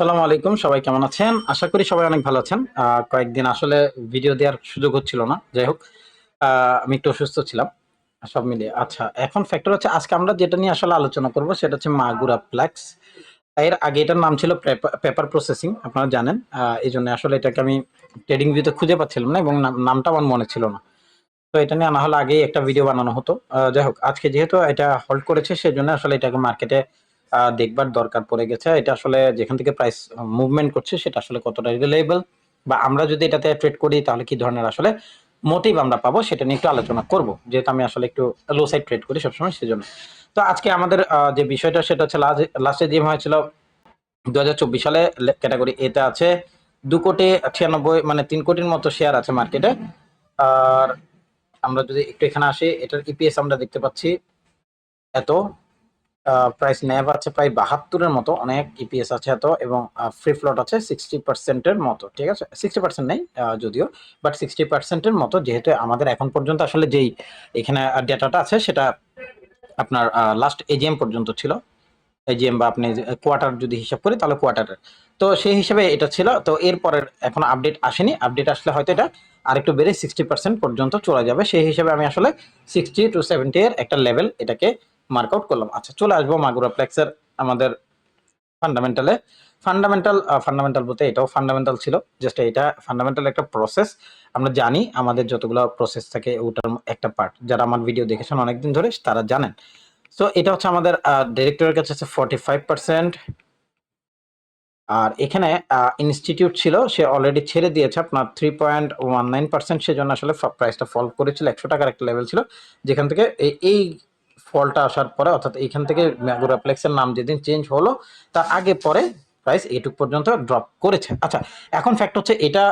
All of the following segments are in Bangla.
আসসালামু আলাইকুম, সবাই কেমন আছেন? আশা করি সবাই অনেক ভালো আছেন। কয়েকদিন আসলে ভিডিও দেওয়ার সুযোগ হচ্ছিল না, যাই হোক। আমি একটু অসুস্থ ছিলাম, সব মিলিয়ে। আচ্ছা এখন ফ্যাক্টর হচ্ছে, আজকে আমরা যেটা নিয়ে আসলে আলোচনা করব সেটা হচ্ছে মাগুরা প্লেক্স এর আগে এটার নাম ছিল পেপার প্রসেসিং আপনারা জানেন। এই জন্য আসলে এটাকে আমি ট্রেডিং ভিউতে খুঁজে পাচ্ছিলাম না এবং নাম- নামটা আমার মনে ছিল না। তো এটা নিয়ে আনা হলে আগেই একটা ভিডিও বানানো হতো। যাই হোক, আজকে যেহেতু এটা হোল্ড করেছে সেই জন্য আসলে এটাকে মার্কেটে দেখবার দরকার পড়ে গেছে। এটা আসলে যেখান থেকে প্রাইস মুভমেন্ট করছে, সেটা আসলে কতটা রিলেবল বা আমরা যদি এটাতে ট্রেড করি, তাহলে কি ধরনের আসলে মোটিভ আমরা পাবো, সেটা নিয়ে একটু আলোচনা করব। যেহেতু আমি আসলে একটু লো সাইড ট্রেড করি সবসময়, সেজন্য। তো আজকে আমাদের যে বিষয়টা, সেটা হচ্ছে লাস্টে যে হয়েছিল দু হাজার চব্বিশ সালে ক্যাটাগরি এতে আছে দু কোটি ছিয়ানব্বই মানে তিন কোটির মতো শেয়ার আছে মার্কেটে আর আমরা যদি একটু এখানে আসি, এটার ইপিএস আমরা দেখতে পাচ্ছি, এত। প্রাইস ন্যাভ আছে প্রায় বাহাত্তরের মতো, অনেক ইপিএস আছে এত, এবং ফ্রি ফ্লট আছে সিক্সটি পার্সেন্টের মতো, ঠিক আছে? সিক্সটি পার্সেন্ট নেই যদিও বাট সিক্সটি পার্সেন্টের মতো, যেহেতু আমাদের এখন পর্যন্ত আসলে যেই এখানে ডেটাটা আছে, সেটা আপনার লাস্ট এজিএম পর্যন্ত ছিল। এজিএম বা আপনি কোয়ার্টার যদি হিসাব করি, তাহলে কোয়ার্টারের তো সেই হিসাবে এটা ছিল, তো এরপরের এখন আপডেট আসেনি। আপডেট আসলে হয়তো এটা আরেকটু বেড়ে সিক্সটি পার্সেন্ট পর্যন্ত চলে যাবে। সেই হিসাবে আমি আসলে সিক্সটি টু সেভেন্টি এর একটা লেভেল এটাকে মার্ক আউট করলাম। আচ্ছা চলে আসব মাগুরা প্লেক্সের আমাদের ফান্ডামেন্টালে ফান্ডামেন্টাল ফান্ডামেন্টাল বলতে এটাও ফান্ডামেন্টাল ছিল। জাস্ট এটা ফান্ডামেন্টাল একটা প্রসেস আমরা জানি আমাদের যতগুলো প্রসেস থাকে ওটার একটা পার্ট যারা আমার ভিডিও দেখেছেন অনেকদিন ধরে, তারা জানেন। সো এটা হচ্ছে আমাদের ডিরেক্টরের কাছে আছে ফর্টি ফাইভ পার্সেন্ট আর এখানে ইনস্টিটিউট ছিল, সে অলরেডি ছেড়ে দিয়েছে আপনার three point one nine percent সেজন্য আসলে প্রাইসটা ফল করেছিল। একশো টাকার একটা লেভেল ছিল। যেখান থেকে এই- এই ফলটা আসার পরে, অর্থাৎ এখান থেকে ম্যাগোরাপ্লেক্সের নাম যেদিন চেঞ্জ হলো, তার আগে পরে প্রাইস এটুক পর্যন্ত ড্রপ করেছে। আচ্ছা এখন ফ্যাক্ট হচ্ছে এটা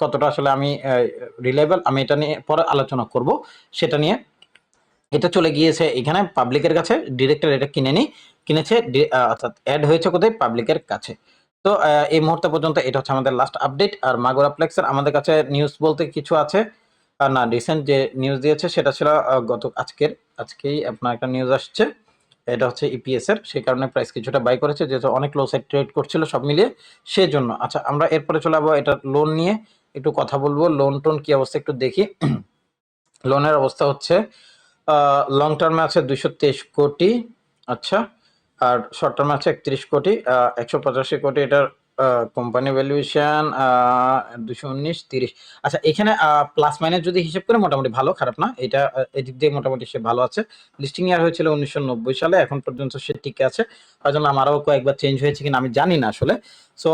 কতটা আসলে আমি রিলেবল আমি এটা নিয়ে পরে আলোচনা করব। সেটা নিয়ে এটা চলে গিয়েছে এখানে পাবলিকের কাছে ডিরেক্টর এটা কিনে নি, কিনেছে অর্থাৎ অ্যাড হয়েছে কোথায়? পাবলিকের কাছে। তো এই মুহূর্তে পর্যন্ত এটা হচ্ছে আমাদের লাস্ট আপডেট আর মাগুরা প্লেক্সের আমাদের কাছে নিউজ বলতে কিছু আছে। না রিসেন্ট যে নিউজ দিয়েছে সেটা ছিল গত আজকের, আজকেই আপনার একটা নিউজ আসছে। এটা হচ্ছে ইপিএস এর, সেই কারণে প্রাইস কিছুটা বাই করেছে, যেহেতু অনেক লো সাইড ট্রেড করছিল সব মিলিয়ে সেই জন্য আচ্ছা আমরা এরপরে চলে যাব এটা লোন নিয়ে, একটু কথা বলব। লোন টোন কি অবস্থা একটু দেখি। লোনের অবস্থা হচ্ছে লং টার্মে আছে দুইশো তেইশ কোটি আচ্ছা আর শর্ট টার্মে আছে একত্রিশ কোটি একশো পঁচাশি কোটি, এটার কোম্পানি ভ্যালুয়েশন দুশো উনিশ, তিরিশ। আচ্ছা এখানে প্লাস মাইনাস যদি হিসেব করে মোটামুটি ভালো, খারাপ না, এটা এদিক দিয়ে মোটামুটি সে ভালো আছে। লিস্টিং ইয়ার হয়েছিল উনিশশো নব্বই সালে, এখন পর্যন্ত সে টিকে আছে। হয়তো আমারও কয়েকবার চেঞ্জ হয়েছে কিনা আমি জানি না আসলে। সো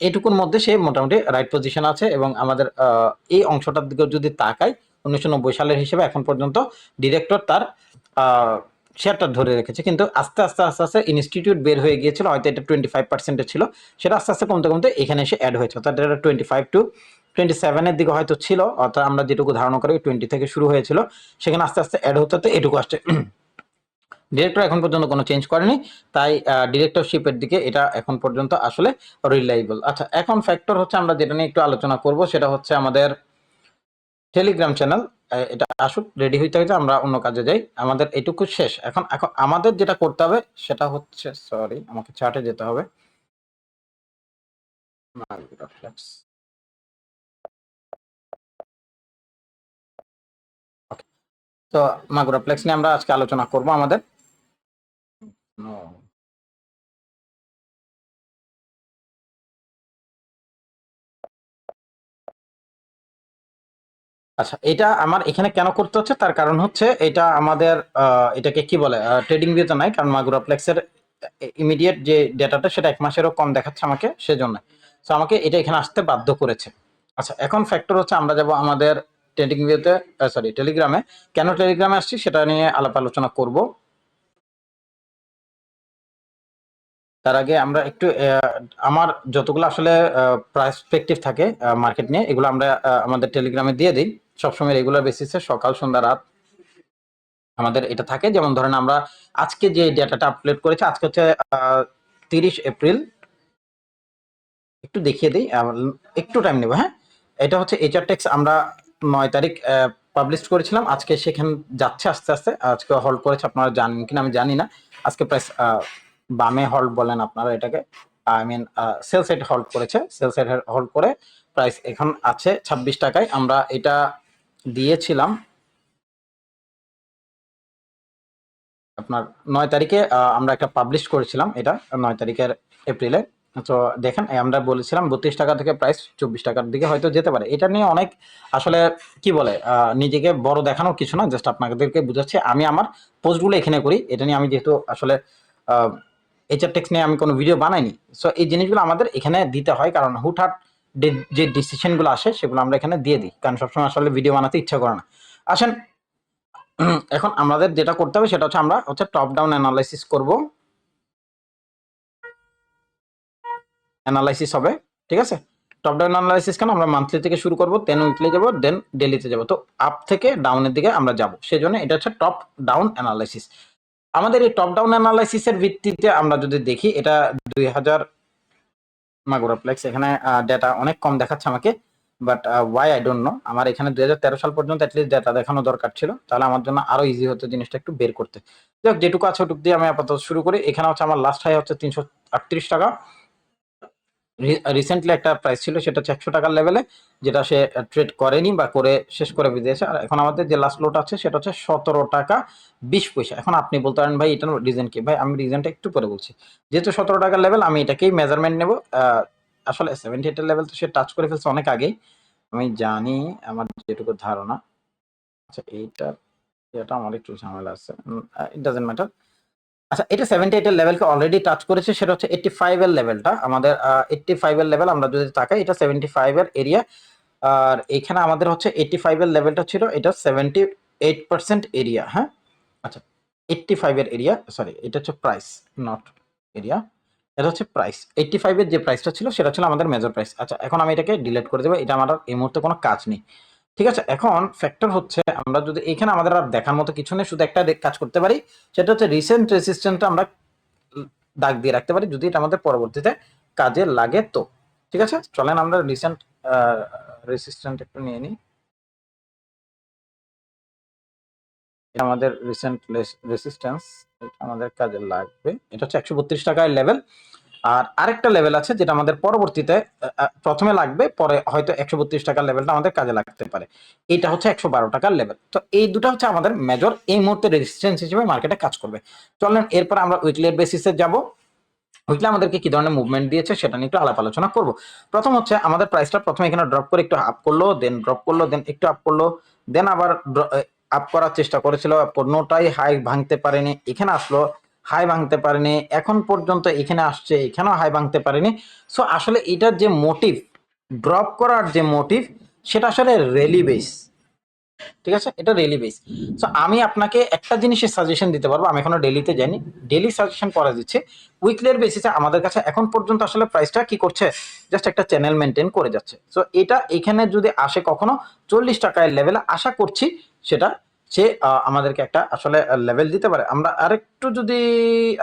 এটুকুর মধ্যে সে মোটামুটি রাইট পজিশন আছে এবং আমাদের এই অংশটার দিকে যদি তাকাই, উনিশশো নব্বই সালের হিসেবে এখন পর্যন্ত ডিরেক্টর তার শেয়ারটা ধরে রেখেছে। কিন্তু আস্তে আস্তে আস্তে আস্তে ইনস্টিটিউট বের হয়ে গিয়েছিল, হয়তো এটা টোয়েন্টি ফাইভ পার্সেন্টে ছিল। সেটা আস্তে আস্তে কমতে কমতে এখানে এসে অ্যাড হয়েছে। অর্থাৎ এটা টোয়েন্টি ফাইভ টু টোয়েন্টি সেভেনের দিকে হয়তো ছিল। অর্থাৎ আমরা যেটুকু ধারণা করি টোয়েন্টি থেকে শুরু হয়েছিল। সেখানে আস্তে আস্তে অ্যাড হতে হতে এটুকু আসছে। ডিরেক্টর এখন পর্যন্ত কোনো চেঞ্জ করেনি। তাই ডিরেক্টরশিপের দিকে এটা এখন পর্যন্ত আসলে রিলায়েবল আচ্ছা এখন ফ্যাক্টর হচ্ছে আমরা যেটা নিয়ে একটু আলোচনা করব, সেটা হচ্ছে আমাদের টেলিগ্রাম চ্যানেল এটা আসুক রেডি হইতে হইতে আমরা অন্য কাজে যাই। আমাদের এটুকু শেষ। এখন এখন আমাদের যেটা করতে হবে, সেটা হচ্ছে সরি আমাকে চার্টে যেতে হবে. তো মাগুরা ফ্লেক্স নিয়ে আমরা আজকে আলোচনা করব আমাদের। আচ্ছা এটা আমার এখানে কেন করতে হচ্ছে? তার কারণ হচ্ছে এটা আমাদের এটাকে কি বলে ট্রেডিং ভিউতে নাই কারণ মাগুরা প্লেক্সের ইমিডিয়েট যে ডেটাটা সেটা এক মাসেরও কম দেখাচ্ছে আমাকে সেজন্য। তো আমাকে এটা এখানে আসতে বাধ্য করেছে। আচ্ছা এখন ফ্যাক্টর হচ্ছে আমরা যাব আমাদের ট্রেডিং ভিউতে সরি টেলিগ্রামে কেন টেলিগ্রামে আসছি সেটা নিয়ে আলাপ আলোচনা করব। তার আগে আমরা একটু আমার যতগুলো আসলে পার্সপেক্টিভ থাকে মার্কেট নিয়ে, এগুলো আমরা আমাদের টেলিগ্রামে দিয়ে দিই। সবসময় রেগুলার বেসিসে সকাল, সন্ধ্যা, রাত আমাদের এটা থাকে। যেমন ধরেন আমরা আজকে যে ডেটাটা আপলোড করেছি, আজকে হচ্ছে তিরিশ এপ্রিল। একটু দেখিয়ে দিই একটু টাইম নেব হ্যাঁ? এটা হচ্ছে এইচআর টেক্স আমরা নয় তারিখ পাবলিশ করেছিলাম। আজকে সেখানে যাচ্ছে আস্তে আস্তে। আজকে হল্ড করেছে, আপনারা জানেন কিনা আমি জানি না। আজকে প্রাইস বামে হল্ড বলেন আপনারা এটাকে। I mean sell side hold করেছে। সেল সাইড হোল্ড করে প্রাইস এখন আছে ছাব্বিশ টাকায়। আমরা এটা দিয়েছিলাম। আপনার নয় তারিখে আমরা একটা পাবলিশ করেছিলাম এটা, নয় তারিখের এপ্রিলে তো দেখেন আমরা বলেছিলাম বত্রিশ টাকা থেকে প্রাইস চব্বিশ টাকার দিকে হয়তো যেতে পারে। এটা নিয়ে অনেক আসলে কি বলে নিজেকে বড় দেখানোর কিছু না জাস্ট আপনাদেরকে বুঝাচ্ছি। আমি আমার পোস্টগুলো এখানে করি, এটা নিয়ে আমি যেহেতু আসলে এইচআর টেক্স নিয়ে আমি কোনো ভিডিও বানাইনি। সো এই জিনিসগুলো আমাদের এখানে দিতে হয়, কারণ হুটহাট যে ডিসিশনগুলো আসে, সেগুলো আমরা এখানে দিয়ে দিই। কারণ সবসময় আসলে ভিডিও বানাতে ইচ্ছা করে না। আসেন, এখন আমাদের যেটা করতে হবে, সেটা হচ্ছে আমরা হচ্ছে টপ ডাউন অ্যানালাইসিস করব। অ্যানালাইসিস হবে, ঠিক আছে? টপ ডাউন অ্যানালাইসিস কেন? আমরা মান্থলি থেকে শুরু করব দেন উইকলি যাব দেন ডেলিতে যাব। তো আপ থেকে ডাউনের দিকে আমরা যাব। সেই জন্য এটা হচ্ছে টপ ডাউন অ্যানালাইসিস আমাদের এই টপ ডাউন অ্যানালাইসিসের ভিত্তিতে আমরা যদি দেখি, এটা দুই হাজার মাগুরাপ্লেক্স। এখানে ডেটা অনেক কম দেখাচ্ছে আমাকে but why I don't know আমার এখানে দুই হাজার তেরো সাল পর্যন্ত অ্যাটলিস্ট ডেটা দেখানো দরকার ছিল, তাহলে আমার জন্য আরও ইজি হতো জিনিসটা একটু বের করতে। যাক, যেটুকু আছে ওটুক দিয়ে আমি আপাতত শুরু করি। এখানে হচ্ছে আমার লাস্ট হাই হচ্ছে তিনশো আটত্রিশ টাকা। রিসেন্টলি একটা প্রাইস ছিল, সেটা হচ্ছে একশো টাকার লেভেলে যেটা সে ট্রেড করেনি বা করে শেষ করে দিয়েছে। আর এখন আমাদের যে লাস্ট লোট আছে, সেটা হচ্ছে সতেরো টাকা বিশ পয়সা। এখন আপনি বলতে পারেন, ভাই, এটার রিজন কি? ভাই, আমি রিজনটা একটু পরে বলছি। যেহেতু সতেরো টাকার লেভেল আমি এটাকেই মেজারমেন্ট নেব। আসলে সেভেন্টি এইটের লেভেল তো সে টাচ করে ফেলছে অনেক আগেই। আমি জানি, আমার যেটুকু ধারণা। আচ্ছা এইটা এটা আমার একটু ঝামেলা আছে। ইট ডাজেন্ট ম্যাটার আচ্ছা এটা সেভেন্টি এইটের লেভেলকে অলরেডি টাচ করেছে, সেটা হচ্ছে এইটটি ফাইভ এর লেভেলটা আমাদের এইটটি ফাইভ এর লেভেল আমরা যদি তাকাই, এটা সেভেন্টি ফাইভ এর এরিয়া আর এখানে আমাদের হচ্ছে এইটটি ফাইভ এর লেভেলটা ছিল, এটা সেভেন্টি এইট পার্সেন্ট এরিয়া হ্যাঁ? আচ্ছা এইটটি ফাইভ এর এরিয়া সরি এটা হচ্ছে প্রাইস নট এরিয়া এটা হচ্ছে প্রাইস এইটটি ফাইভ এর যে প্রাইসটা ছিল, সেটা ছিল আমাদের মেজর প্রাইস আচ্ছা এখন আমি এটাকে ডিলিট করে দেবো, এটা আমার এই মুহূর্তে কোনো কাজ নেই। ঠিক আছে? এখন ফ্যাক্টর হচ্ছে আমরা যদি এখানে আমাদের আর দেখার মতো কিছু নেই, শুধু একটা কাজ করতে পারি, সেটা হচ্ছে রিসেন্ট রেসিস্ট্যান্টটা আমরা দাগ দিয়ে রাখতে পারি যদি এটা আমাদের পরবর্তীতে কাজে লাগে তো। ঠিক আছে? চলেন আমরা রিসেন্ট রেসিস্ট্যান্ট একটু নিয়ে নিই। আমাদের রিসেন্ট রেসিস্ট্যান্স আমাদের কাজে লাগবে। এটা হচ্ছে একশো বত্রিশ টাকার লেভেল আর আরেকটা লেভেল আছে যেটা আমাদের পরবর্তীতে প্রথমে লাগবে, পরে হয়তো একশো বত্রিশ টাকার লেভেলটা আমাদের কাজে লাগতে পারে। এটা হচ্ছে একশো বারো টাকার লেভেল তো এই দুটো হচ্ছে আমাদের মেজর এই মুহূর্তে রেজিস্ট্যান্স হিসেবে মার্কেটে কাজ করবে। চলেন, এরপর আমরা উইকলি বেসিসে যাব। উইকলি আমাদেরকে কি ধরনের মুভমেন্ট দিয়েছে সেটা নিয়ে একটু আলাপ আলোচনা করব। প্রথম হচ্ছে আমাদের প্রাইসটা প্রথমে এখানে ড্রপ করে একটু আপ করল দেন ড্রপ করল দেন একটু আপ করল দেন আবার আপ করার চেষ্টা করেছিল। পণ্যটাই হাই ভাঙতে পারেনি। এখানে আসলো হাই ভাঙতে পারেনি, এখন পর্যন্ত এখানে আসছে, এখানেও হাই ভাঙতে পারেনি। সো আসলে এটার যে মোটিভ ড্রপ করার যে মোটিভ সেটা আসলে রেলি বেস ঠিক আছে? এটা ডেলি বেস সো আমি আপনাকে একটা জিনিসের সাজেশন দিতে পারব, আমি এখনও ডেলিতে জানি ডেলি সাজেশন করা দিচ্ছে। উইকলির বেসিসে আমাদের কাছে এখন পর্যন্ত আসলে প্রাইসটা কি করছে জাস্ট একটা চ্যানেল মেনটেন করে যাচ্ছে। সো এটা এখানে যদি আসে কখনো, চল্লিশ টাকায় লেভেলে আশা করছি সেটা সে আমাদেরকে একটা আসলে লেভেল দিতে পারে। আমরা আরেকটু যদি,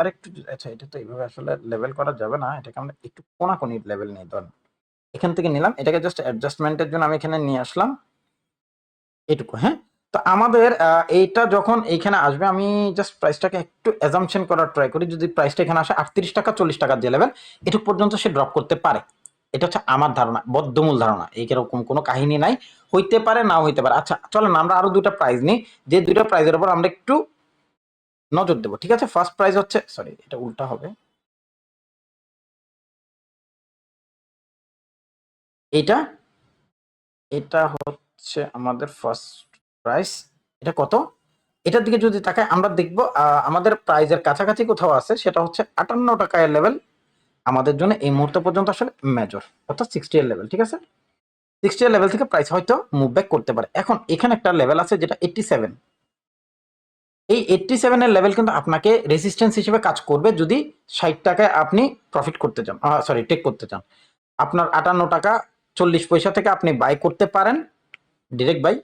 আরেকটু আচ্ছা এটা তো এইভাবে আসলে লেভেল করা যাবে না। এটাকে আমরা একটু কোনাকুনি লেভেল নিয়ে ধরেন। এখান থেকে নিলাম, এটাকে জাস্ট অ্যাডজাস্টমেন্টের জন্য আমি এখানে নিয়ে আসলাম। এটুকু হ্যাঁ? তো আমাদের এইটা যখন এইখানে আসবে, আমি জাস্ট প্রাইসটাকে একটু অ্যাজামশন করার ট্রাই করি। যদি প্রাইসটা এখানে আসে আটত্রিশ টাকা, চল্লিশ টাকার যে লেভেল এটুকু পর্যন্ত সে ড্রপ করতে পারে। এটা হচ্ছে আমার ধারণা, বদ্ধমূল ধারণা। এই এইরকম কোনো কাহিনী নাই, হইতে পারে না হইতে পারে। আচ্ছা চলেন আমরা আরও দুটা প্রাইজ নিই। যে দুটা প্রাইজের উপর আমরা একটু নজর দেবো, ঠিক আছে? ফার্স্ট প্রাইজ হচ্ছে সরি এটা উল্টা হবে। এইটা এটা হচ্ছে আমাদের ফার্স্ট প্রাইস এটা কত? এটার দিকে যদি তাকাই, আমরা দেখব আমাদের প্রাইজের কাছাকাছি কোথাও আছে, সেটা হচ্ছে আটান্ন টাকায় লেভেল আমাদের জন্য এই মুহূর্ত পর্যন্ত আসলে মেজর অর্থাৎ সিক্সটি এর লেভেল ঠিক আছে? সিক্সটি এর লেভেল থেকে প্রাইস হয়তো মুভ ব্যাক করতে পারে। এখন এখানে একটা লেভেল আছে যেটা এইটটি সেভেন এই এইটটি সেভেনের লেভেল কিন্তু আপনাকে রেজিস্ট্যান্স হিসেবে কাজ করবে যদি ষাট টাকায় আপনি প্রফিট করতে চান সরি টেক করতে চান। আপনার আটান্ন টাকা চল্লিশ পয়সা থেকে আপনি বাই করতে পারেন ডিরেক্ট বাই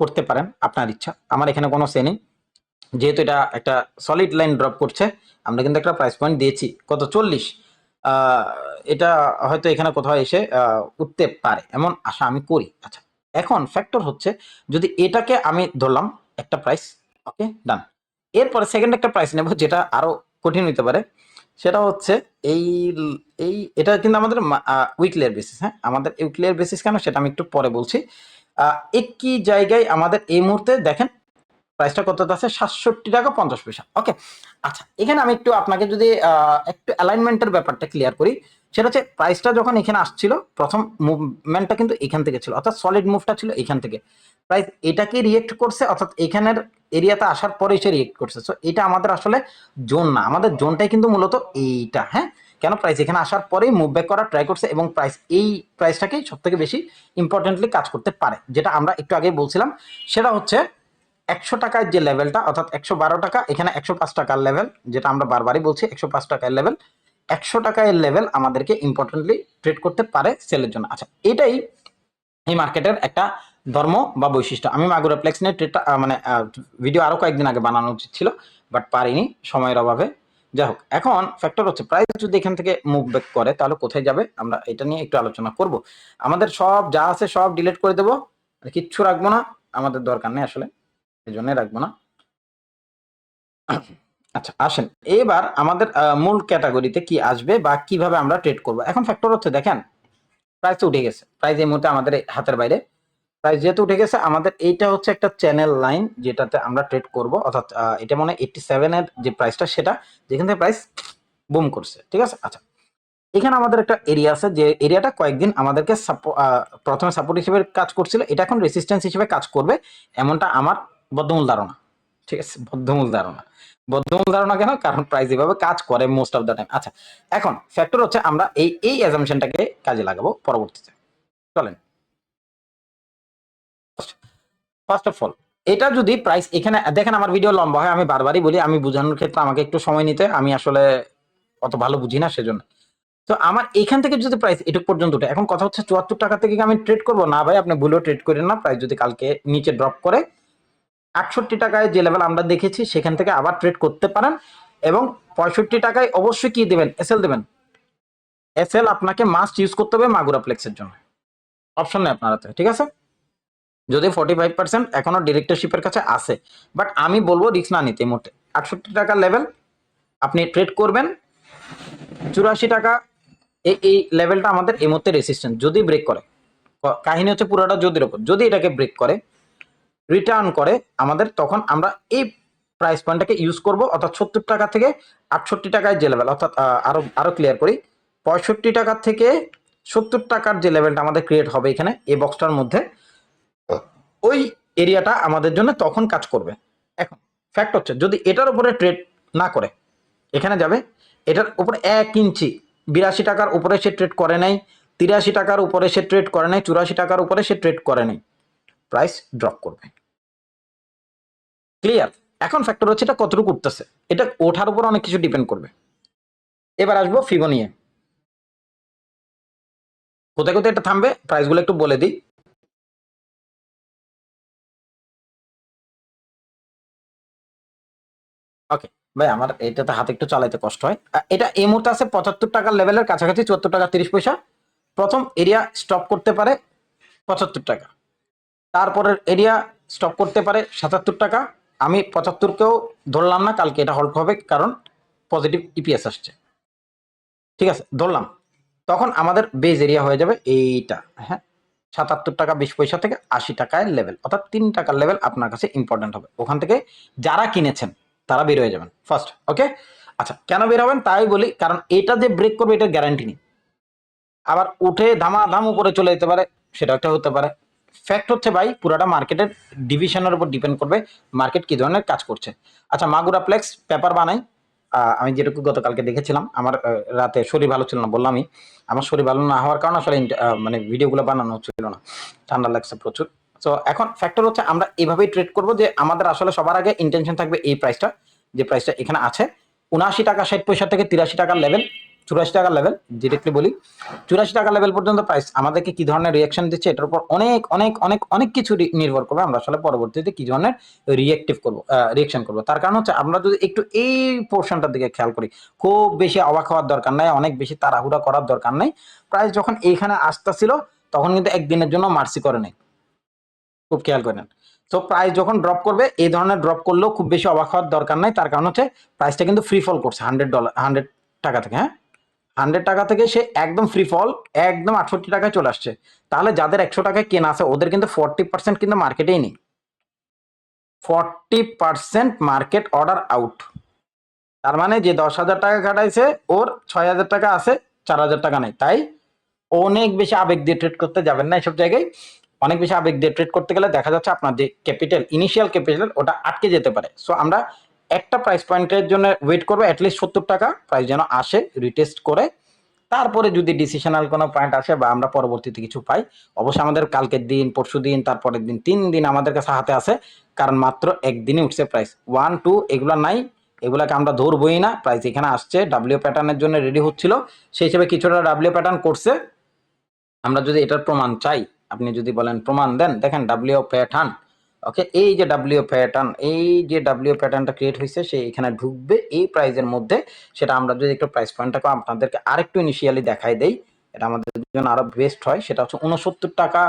করতে পারেন, আপনার ইচ্ছা। আমার এখানে কোনো সে নেই। যেহেতু এটা একটা সলিড লাইন ড্রপ করছে, আমরা কিন্তু একটা প্রাইস পয়েন্ট দিয়েছি। কত? চল্লিশ। এটা হয়তো এখানে কোথাও এসে উঠতে পারে। এমন আশা আমি করি। আচ্ছা এখন ফ্যাক্টর হচ্ছে যদি এটাকে আমি ধরলাম একটা প্রাইস ওকে ডান এরপরে সেকেন্ড একটা প্রাইস নেব যেটা আরও কঠিন হতে পারে। সেটা হচ্ছে এই এই, এটা কিন্তু আমাদের উইকলিয়ার বেসিস হ্যাঁ? আমাদের উইকলিয়ার বেসিস কেন? সেটা আমি একটু পরে বলছি। একই জায়গায় আমাদের এই মুহূর্তে দেখেন প্রাইসটা কত আছে? সাতষট্টি টাকা পঞ্চাশ পয়সা। ওকে আচ্ছা এখানে আমি একটু আপনাকে যদি একটু অ্যালাইনমেন্টের ব্যাপারটা ক্লিয়ার করি, সেটা হচ্ছে প্রাইসটা যখন এখানে আসছিল, প্রথম মুভমেন্টটা কিন্তু এখান থেকে ছিল, অর্থাৎ সলিড মুভটা ছিল এখান থেকে। প্রাইস এটাকে রিয়েক্ট করছে, অর্থাৎ এখানের এরিয়াতে আসার পরে সে রিয়েক্ট করছে। সো এটা আমাদের আসলে জোন না, আমাদের জোনটাই কিন্তু মূলত এইটা হ্যাঁ? কেন? প্রাইস এখানে আসার পরেই মুভ ব্যাক করার ট্রাই করছে এবং প্রাইস এই প্রাইসটাকেই সব থেকে বেশি ইম্পর্টেন্টলি কাজ করতে পারে, যেটা আমরা একটু আগে বলছিলাম। সেটা হচ্ছে একশো টাকার যে লেভেলটা অর্থাৎ একশো বারো টাকা, এখানে একশো পাঁচ টাকার লেভেল যেটা আমরা বারবারই বলছি, একশো পাঁচ টাকার লেভেল একশো টাকার লেভেল আমাদেরকে ইম্পর্টেন্টলি ট্রেড করতে পারে সেলের জন্য। আচ্ছা এটাই এই মার্কেটের একটা ধর্ম বা বৈশিষ্ট্য। আমি মাগুরা প্লেক্স নিয়ে ট্রেডটা মানে ভিডিও আরও কয়েকদিন আগে বানানো উচিত ছিল বাট পারিনি সময়ের অভাবে। যাই হোক, এখন ফ্যাক্টর হচ্ছে প্রাইস যদি এখান থেকে মুভ ব্যাক করে, তাহলে কোথায় যাবে? আমরা এটা নিয়ে একটু আলোচনা করব। আমাদের সব যা আছে সব ডিলিট করে দেবো কিচ্ছু রাখব না, আমাদের দরকার নেই আসলে। জন্য রাখব না। আচ্ছা আসেন। এবার আমাদের মূল ক্যাটাগরিতে কি আসবে বা কীভাবে আমরা ট্রেড করব? এখন ফ্যাক্টর হচ্ছে, দেখেন প্রাইস উঠে গেছে। প্রাইস এই মুহূর্তে আমাদের হাতের বাইরে। প্রাইস যেহেতু উঠে গেছে, আমাদের এইটা হচ্ছে একটা চ্যানেল লাইন যেটাতে আমরা ট্রেড করব। অর্থাৎ এটা মনে এইটটি সেভেনের যে প্রাইসটা সেটা যেখান থেকে প্রাইস বুম করছে। ঠিক আছে? আচ্ছা এখানে আমাদের একটা এরিয়া আছে, যে এরিয়াটা কয়েকদিন আমাদেরকে প্রথমে সাপোর্ট হিসেবে কাজ করছিল। এটা এখন রেসিস্ট্যান্স হিসেবে কাজ করবে। এমনটা আমার বদ্ধমূল ধারণা। ঠিক আছে? বদ্ধমূল ধারণা। বদ্ধমূল ধারণা কেন? কারণ প্রাইস এভাবে কাজ করে মোস্ট অফ দ্য টাইম আচ্ছা এখন ফ্যাক্টর হচ্ছে আমরা এই এই অ্যাজামশনটাকে কাজে লাগাবো পরবর্তীতে। চলেন। ফার্স্ট অফ অল এটা যদি প্রাইস এখানে, দেখেন আমার ভিডিও লম্বা হয়, আমি বারবারই বলি, আমি বোঝানোর ক্ষেত্রে আমাকে একটু সময় নিতে আমি আসলে অত ভালো বুঝি না সেজন্য। তো আমার এখান থেকে যদি প্রাইস এটুক পর্যন্ত উঠে, এখন কথা হচ্ছে চুয়াত্তর টাকা থেকে আমি ট্রেড করব? না ভাই, আপনি ভুলেও ট্রেড করেন না। প্রাইস যদি কালকে নিচে ড্রপ করে আটষট্টি টাকায় যে লেভেল আমরা দেখেছি, সেখান থেকে আবার ট্রেড করতে পারেন এবং পঁয়ষট্টি টাকায় অবশ্যই কি দেবেন? এসএল দেবেন। এসএল আপনাকে মাস্ট ইউজ করতে হবে মাগুরা প্লেক্সের জন্য। অপশন নেই আপনার হাতে, ঠিক আছে? যদি ফর্টি ফাইভ পার্সেন্ট এখনও ডিরেক্টরশিপের কাছে আছে। বাট আমি বলব রিক্স না নিতে এই মুহূর্তে। আটষট্টি টাকার লেভেল আপনি ট্রেড করবেন। চুরাশি টাকা, এই এই লেভেলটা আমাদের এই মুহূর্তে রেসিস্ট্যান্ট যদি ব্রেক করে। কাহিনী হচ্ছে পুরোটা যদির ওপর যদি এটাকে ব্রেক করে রিটার্ন করে আমাদের, তখন আমরা এই প্রাইস পয়েন্টটাকে ইউজ করব, অর্থাৎ সত্তর টাকা থেকে আটষট্টি টাকায় যে লেভেল অর্থাৎ আরও আরও আরও ক্লিয়ার করি, পঁয়ষট্টি টাকা থেকে সত্তর টাকার যে লেভেলটা আমাদের ক্রিয়েট হবে এখানে, এই বক্সটার মধ্যে, ওই এরিয়াটা আমাদের জন্য তখন কাজ করবে। এখন ফ্যাক্ট হচ্ছে, যদি এটার উপরে ট্রেড না করে, এখানে যাবে, এটার উপরে এক ইঞ্চি, বিরাশি টাকার উপরে সে ট্রেড করে নাই, তিরাশি টাকার উপরে সে ট্রেড করে নাই, চুরাশি টাকার উপরে সে ট্রেড করে নাই প্রাইস ড্রপ করবে। ক্লিয়ার এখন ফ্যাক্টর হচ্ছে এটা কতটুকু উঠতেছে। এটা ওঠার উপর অনেক কিছু ডিপেন্ড করবে। এবার আসব ফিবো নিয়ে। কোথায় কোথায় এটা থামবে? প্রাইসগুলো একটু বলে দিই। ওকে ভাই, আমার এটাতে হাতে একটু চালাইতে কষ্ট হয়। এটা এই মুহূর্তে আছে পঁচাত্তর টাকার লেভেলের কাছাকাছি, চুয়াত্তর টাকা, তিরিশ পয়সা। প্রথম এরিয়া স্টপ করতে পারে পঁচাত্তর টাকা। তারপরের এরিয়া স্টপ করতে পারে সাতাত্তর টাকা। আমি পঁচাত্তরকেও ধরলাম না, কালকে এটা হল্প হবে, কারণ পজিটিভ ইপিএস আসছে। ঠিক আছে, ধরলাম। তখন আমাদের বেজ এরিয়া হয়ে যাবে এইটা হ্যাঁ? সাতাত্তর টাকা বিশ পয়সা থেকে আশি টাকায় লেভেল অর্থাৎ তিন টাকার লেভেল আপনার কাছে ইম্পর্টেন্ট হবে। ওখান থেকে যারা কিনেছেন, তারা বের হয়ে যাবেন। ফার্স্ট ওকে আচ্ছা কেন বের হবেন? তাই বলি, কারণ এটা যে ব্রেক করবে, এটার গ্যারান্টি নেই। আবার উঠে ধামা ধাম উপরে চলে যেতে পারে সেটা একটা হতে পারে। ফ্যাক্ট হচ্ছে ভাই, পুরাটা মার্কেটের ডিভিশনের উপর ডিপেন্ড করবে মার্কেট কি ধরনের কাজ করছে। আচ্ছা মাগুরা প্লেক্স পেপার বানাই। আমি যেটুকু গতকালকে দেখেছিলাম, আমার রাতে শরীর ভালো ছিল না বললামই। আমার শরীর ভালো না হওয়ার কারণে আসলে মানে ভিডিওগুলো বানানো হচ্ছিল না। ঠান্ডা লাগছে প্রচুর। তো এখন ফ্যাক্টর হচ্ছে আমরা এভাবেই ট্রেড করব যে আমাদের আসলে সবার আগে ইন্টেনশন থাকবে এই প্রাইসটা যে প্রাইসটা এখানে আছে। উনআশি টাকা ষাট পয়সা থেকে তিরাশি টাকার লেভেল চুরাশি টাকার লেভেল ডিরেক্টলি বলি, চুরাশি টাকা লেভেল পর্যন্ত প্রাইস আমাদেরকে কি ধরনের রিয়াকশন দিচ্ছে, এটার উপর অনেক অনেক অনেক অনেক কিছু নির্ভর করবে, আমরা আসলে পরবর্তীতে কি ধরনের রিয়েক্টিভ করব রিয়াকশন করব। তার কারণ হচ্ছে আমরা যদি একটু এই পোর্শনটার দিকে খেয়াল করি, খুব বেশি অবাক হওয়ার দরকার নাই, অনেক বেশি তাড়াহুড়া করার দরকার নাই। প্রাইস যখন এইখানে আসতেছিল, তখন কিন্তু একদিনের জন্য মার্সি করে নেই। খুব খেয়াল করে নেন। তো প্রাইস যখন ড্রপ করবে, এই ধরনের ড্রপ করলেও খুব বেশি অবাক হওয়ার দরকার নাই, তার কারণ হচ্ছে প্রাইসটা কিন্তু ফ্রি ফল করছে হান্ড্রেড ডলার হান্ড্রেড টাকা থেকে হ্যাঁ? হান্ড্রেড টাকা থেকে সে একদম ফ্রি ফল একদম আটষট্টি টাকায় চলে আসছে। তাহলে যাদের একশো টাকায় কেনা আছে, ওদের কিন্তু ফর্টি পার্সেন্ট কিন্তু মার্কেটেই নেই। Forty percent market order out তার মানে যে দশ হাজার টাকা খাটাইছে, ওর ছয় হাজার টাকা আছে, চার হাজার টাকা নেই। তাই অনেক বেশি আবেগ দিয়ে ট্রেড করতে যাবেন না এসব জায়গায়। অনেক বেশি আবেগ দিয়ে ট্রেড করতে গেলে দেখা যাচ্ছে আপনার যে ক্যাপিটাল ইনিশিয়াল ক্যাপিটাল ওটা আটকে যেতে পারে। সো আমরা একটা প্রাইস পয়েন্টের জন্য ওয়েট করব অ্যাটলিস্ট সত্তর টাকা। প্রাইস যেন আসে রিটেস্ট করে। তারপরে যদি ডিসিশনাল কোনো পয়েন্ট আসে বা আমরা পরবর্তীতে কিছু পাই, অবশ্যই আমাদের কালকের দিন, পরশু দিন, তারপরের দিন, তিন দিন আমাদের কাছে হাতে আছে। কারণ মাত্র একদিনই উঠছে প্রাইস ওয়ান টু এগুলো নাই। এগুলাকে আমরা ধরবই না। প্রাইস এখানে আসছে ডাব্লিউ প্যাটার্নের জন্য রেডি হচ্ছিল। সেই হিসেবে কিছুটা ডাব্লিউ প্যাটার্ন করছে। আমরা যদি এটার প্রমাণ চাই, আপনি যদি বলেন প্রমাণ দেন। দেখেন ডাব্লিউ প্যাটার্ন ওকে এই যে ডাব্লিউ প্যাটার্ন এই যে ডাব্লিউ প্যাটার্নটা ক্রিয়েট হয়েছে, সে এখানে ঢুকবে। এই প্রাইজের মধ্যে সেটা আমরা যদি একটু প্রাইস পয়েন্টটাকে আপনাদেরকে আরেকটু ইনিশিয়ালি দেখাই দেই, এটা আমাদের জন্য আরও বেস্ট হয়। সেটা হচ্ছে উনসত্তর টাকা,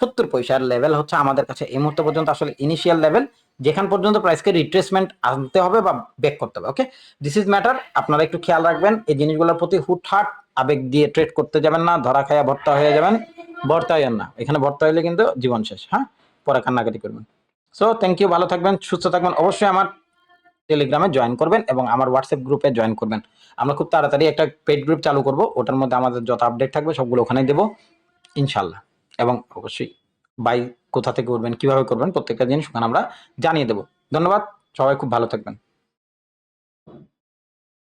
সত্তর পয়সার লেভেল হচ্ছে আমাদের কাছে এই মুহূর্তে পর্যন্ত আসলে ইনিশিয়াল লেভেল যেখান পর্যন্ত প্রাইসকে রিট্রেসমেন্ট আনতে হবে বা ব্যাক করতে হবে ওকে দিস ইজ ম্যাটার আপনারা একটু খেয়াল রাখবেন, এই জিনিসগুলোর প্রতি হুটহাট আবেগ দিয়ে ট্রেড করতে যাবেন না, ধরা খায়া ভর্তা হয়ে যাবেন। ভর্তা হইয়েন না, এখানে ভর্তা হইলে কিন্তু জীবন শেষ হ্যাঁ? পরে কান্নাকাটি করবেন। সো থ্যাংক ইউ ভালো থাকবেন, সুস্থ থাকবেন, অবশ্যই আমার টেলিগ্রামে জয়েন করবেন এবং আমার হোয়াটসঅ্যাপ গ্রুপে জয়েন করবেন। আমরা খুব তাড়াতাড়ি একটা পেড গ্রুপ চালু করব, ওটার মধ্যে আমাদের যত আপডেট থাকবে সবগুলো ওখানে দেবো ইনশাল্লাহ এবং অবশ্যই বাই কোথা থেকে করবেন, কীভাবে করবেন, প্রত্যেকটা জিনিস ওখানে আমরা জানিয়ে দেবো। ধন্যবাদ, সবাই খুব ভালো থাকবেন।